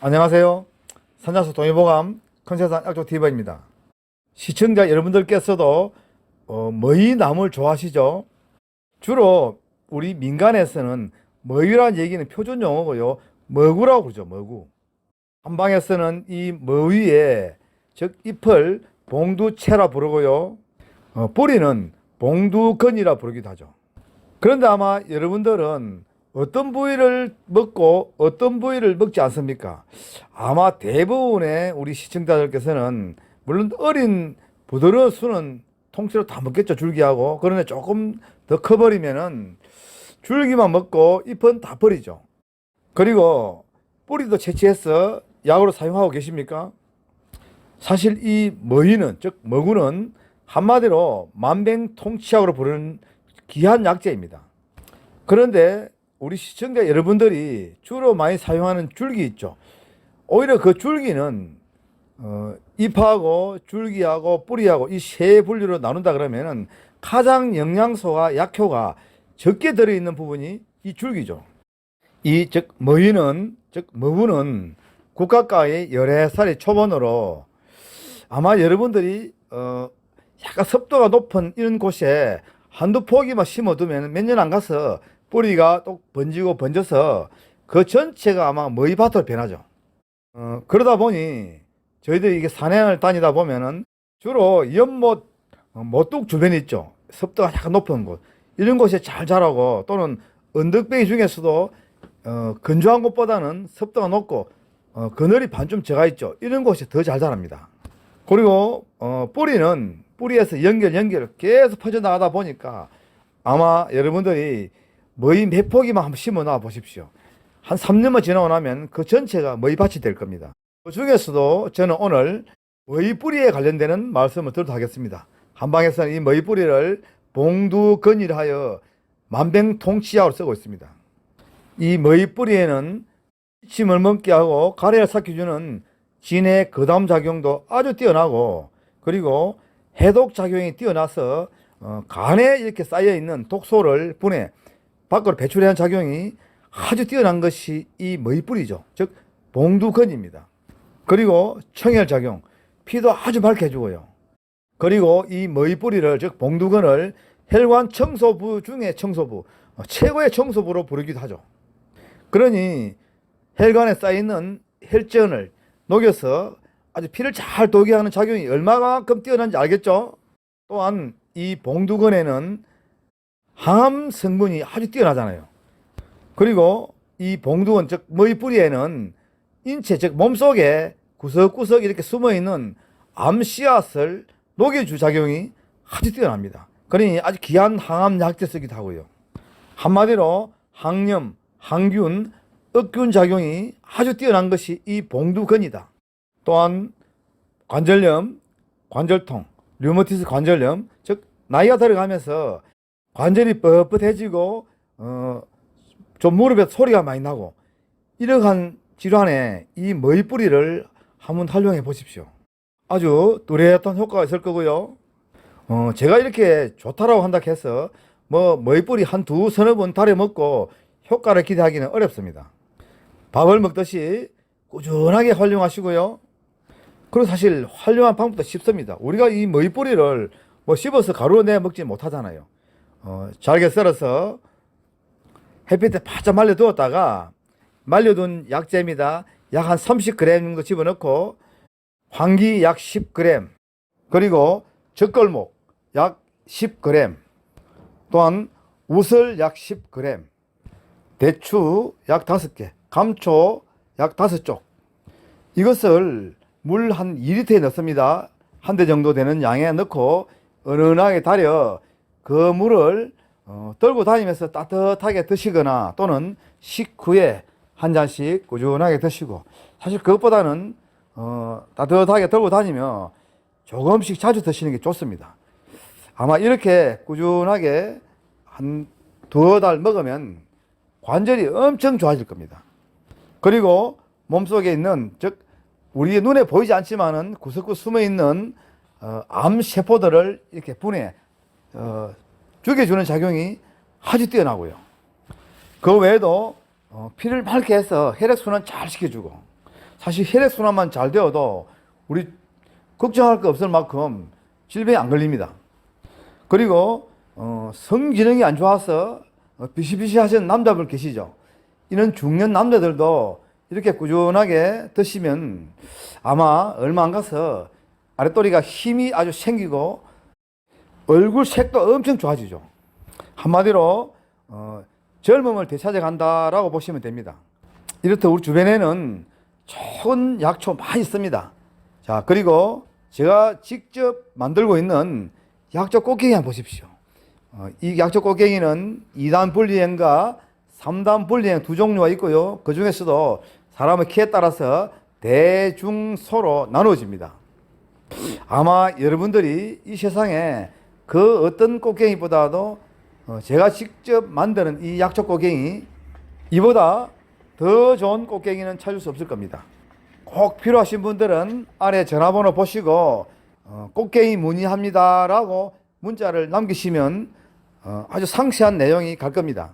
안녕하세요. 산자수 동의보감 컨세상 약조 TV입니다. 시청자 여러분들께서도 어, 머위나물 좋아하시죠? 주로 우리 민간에서는 머위라는 얘기는 표준 용어고요. 머구라고 그러죠. 머구. 한방에서는 이 머위에 즉 잎을 봉두채라 부르고요. 어, 뿌리는 봉두건이라 부르기도 하죠. 그런데 아마 여러분들은 어떤 부위를 먹고 어떤 부위를 먹지 않습니까? 아마 대부분의 우리 시청자들께서는 물론 어린 부드러운 수는 통째로 다 먹겠죠 줄기하고 그런데 조금 더 커버리면은 줄기만 먹고 잎은 다 버리죠. 그리고 뿌리도 채취해서 약으로 사용하고 계십니까? 사실 이 머위는 즉 머구는 한마디로 만병통치약으로 부르는 귀한 약재입니다. 그런데 우리 시청자 여러분들이 주로 많이 사용하는 줄기 있죠. 오히려 그 줄기는 어, 잎하고 줄기하고 뿌리하고 이 세 분류로 나눈다 그러면은 가장 영양소와 약효가 적게 들어있는 부분이 이 줄기죠. 이 즉 머위는 즉 머구는 국가가의 열애 살이 초본으로 아마 여러분들이 어 약간 습도가 높은 이런 곳에 한두 포기만 심어두면 몇 년 안 가서 뿌리가 또 번지고 번져서 그 전체가 아마 머위밭으로 변하죠. 어, 그러다 보니 저희들이 이게 산행을 다니다 보면은 주로 연못, 어, 모뚝 주변이 있죠. 습도가 약간 높은 곳. 이런 곳에 잘 자라고 또는 언덕배기 중에서도 어, 건조한 곳보다는 습도가 높고 어, 그늘이 반쯤 적어 있죠. 이런 곳이 더 잘 자랍니다. 그리고 어, 뿌리는 뿌리에서 연결 연결 계속 퍼져나가다 보니까 아마 여러분들이 머위 몇 포기만 한번 심어 놔 보십시오. 한 3년만 지나고 나면 그 전체가 머위밭이 될 겁니다. 그 중에서도 저는 오늘 머위 뿌리에 관련되는 말씀을 드리도록 하겠습니다. 한방에서는 이 머위 뿌리를 봉두건이라 하여 만병통치약으로 쓰고 있습니다. 이 머위 뿌리에는 침을 먹게 하고 가래를 삭혀주는 진의 거담 작용도 아주 뛰어나고 그리고 해독 작용이 뛰어나서 어, 간에 이렇게 쌓여 있는 독소를 분해 밖으로 배출하는 작용이 아주 뛰어난 것이 이 머위뿌리죠. 즉 봉두건입니다. 그리고 청열 작용, 피도 아주 맑게 해주고요. 그리고 이 머위뿌리를 즉 봉두건을 혈관 청소부 중에 청소부, 어, 최고의 청소부로 부르기도 하죠. 그러니 혈관에 쌓이는 혈전을 녹여서 아주 피를 잘 도게 하는 작용이 얼마만큼 뛰어난지 알겠죠? 또한 이 봉두건에는 항암 성분이 아주 뛰어나잖아요. 그리고 이 봉두건 즉 머리 뿌리에는 인체 즉 몸속에 구석구석 이렇게 숨어 있는 암 씨앗을 녹여주 작용이 아주 뛰어납니다. 그러니 아주 귀한 항암 약재쓰기도 하고요. 한마디로 항염, 항균, 억균 작용이 아주 뛰어난 것이 이 봉두건이다. 또한 관절염, 관절통, 류머티스 관절염, 즉 나이가 들어가면서 관절이 뻣뻣해지고 어, 좀 무릎에 소리가 많이 나고 이러한 질환에 이 머위뿌리를 한번 활용해 보십시오. 아주 뚜렷한 효과가 있을 거고요. 어, 제가 이렇게 좋다라고 한다 해서 뭐 머위뿌리 한 두 서너 번 달에 먹고 효과를 기대하기는 어렵습니다. 밥을 먹듯이 꾸준하게 활용하시고요. 그리고 사실 활용한 방법도 쉽습니다. 우리가 이 머위뿌리를 뭐 씹어서 가루로 내 먹지 못하잖아요. 어, 잘게 썰어서 햇빛에 바짝 말려두었다가 말려둔 약재입니다. 약 한 30g 정도 집어넣고 황기 약 10g 그리고 젓갈목 약 10g 또한 우설 약 10g 대추 약 5개 감초 약 5쪽 이것을 물 한 2리터에 넣습니다. 한 대 정도 되는 양에 넣고 은은하게 달여 그 물을 어, 들고 다니면서 따뜻하게 드시거나 또는 식후에 한 잔씩 꾸준하게 드시고 사실 그것보다는 어, 따뜻하게 들고 다니며 조금씩 자주 드시는 게 좋습니다. 아마 이렇게 꾸준하게 한 두어 달 먹으면 관절이 엄청 좋아질 겁니다. 그리고 몸속에 있는 즉 우리의 눈에 보이지 않지만은 구석구석 숨어 있는 어, 암 세포들을 이렇게 분해 어, 죽여주는 작용이 아주 뛰어나고요. 그 외에도 어, 피를 맑게 해서 혈액순환 잘 시켜주고 사실 혈액순환만 잘 되어도 우리 걱정할 거 없을 만큼 질병에 안 걸립니다. 그리고 어, 성기능이 안 좋아서 어, 비시비시 하시는 남자분 계시죠. 이런 중년 남자들도 이렇게 꾸준하게 드시면 아마 얼마 안 가서 아랫도리가 힘이 아주 생기고 얼굴 색도 엄청 좋아지죠. 한마디로 어, 젊음을 되찾아간다라고 보시면 됩니다. 이렇듯 우리 주변에는 좋은 약초 많이 있습니다. 자, 그리고 제가 직접 만들고 있는 약초 꽃갱이 한번 보십시오. 어, 이 약초 꽃갱이는 2단 분리행과 3단 분리행 두 종류가 있고요. 그 중에서도 사람의 키에 따라서 대중소로 나누어집니다. 아마 여러분들이 이 세상에 그 어떤 꽃갱이보다도 어, 제가 직접 만드는 이 약초 꽃갱이 이보다 더 좋은 꽃갱이는 찾을 수 없을 겁니다. 꼭 필요하신 분들은 아래 전화번호 보시고 어, 꽃갱이 문의합니다라고 문자를 남기시면 어, 아주 상세한 내용이 갈 겁니다.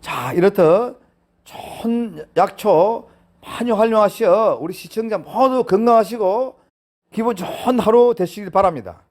자 이렇듯 좋은 약초 많이 활용하시어 우리 시청자 모두 건강하시고 기분 좋은 하루 되시길 바랍니다.